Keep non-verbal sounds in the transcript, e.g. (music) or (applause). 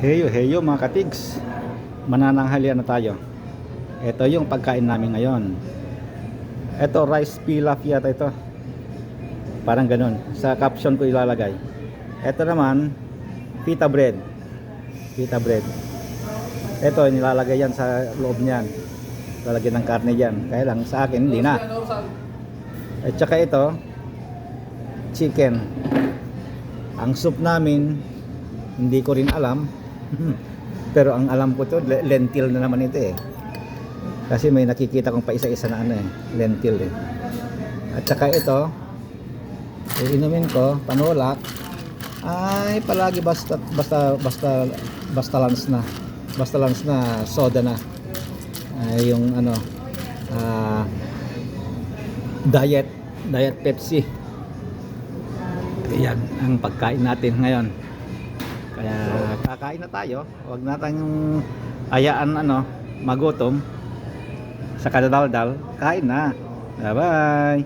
Heyo, heyo mga katigs. Manananghalian na tayo. Ito yung pagkain namin ngayon. Ito, rice pilaf yata ito. Parang ganun. Sa caption ko ilalagay. Ito naman, pita bread. Pita bread. Ito, nilalagay yan sa loob niyan. Lalagyan ng karne dyan. Kaya lang, sa akin, hindi na. At saka ito, chicken. Ang soup namin, hindi ko rin alam. (laughs) Pero ang alam ko to, le- lentil na naman ito eh. Kasi may nakikita kong pa isa-isa na ano eh, lentil eh. At saka ito, iinumin ko, panulak, ay palagi basta basta basta basta lance na. Basta lance na soda na. Ay yung ano ah diet diet Pepsi. Yan ang pagkain natin ngayon. Kaya kakain na tayo. Huwag natin ayaan ano, magutom sa kadadaldal. Kain na. Bye-bye.